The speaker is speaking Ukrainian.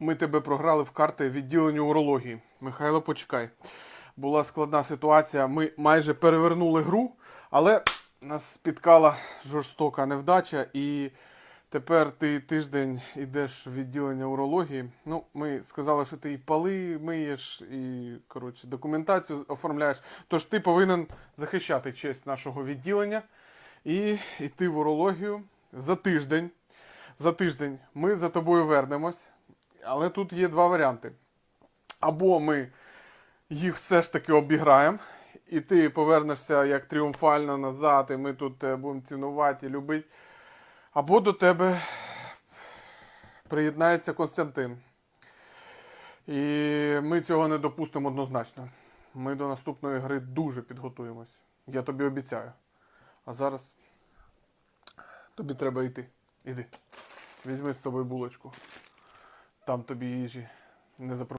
Ми тебе програли в карти відділення урології. Михайло, почекай. Була складна ситуація. Ми майже перевернули гру, але нас спіткала жорстока невдача, і тепер ти тиждень йдеш в відділення урології. Ну, ми сказали, що ти і поли миєш, і коротше, документацію оформляєш. Тож ти повинен захищати честь нашого відділення і йти в урологію за тиждень. За тиждень ми за тобою вернемось. Але тут є два варіанти. Або ми їх все ж таки обіграємо, і ти повернешся як тріумфально назад, і ми тут будемо цінувати і любити. Або до тебе приєднається Константин. І ми цього не допустимо однозначно. Ми до наступної гри дуже підготуємось. Я тобі обіцяю. А зараз тобі треба йти. Іди. Візьми з собою булочку. Там тобі їжі не запро.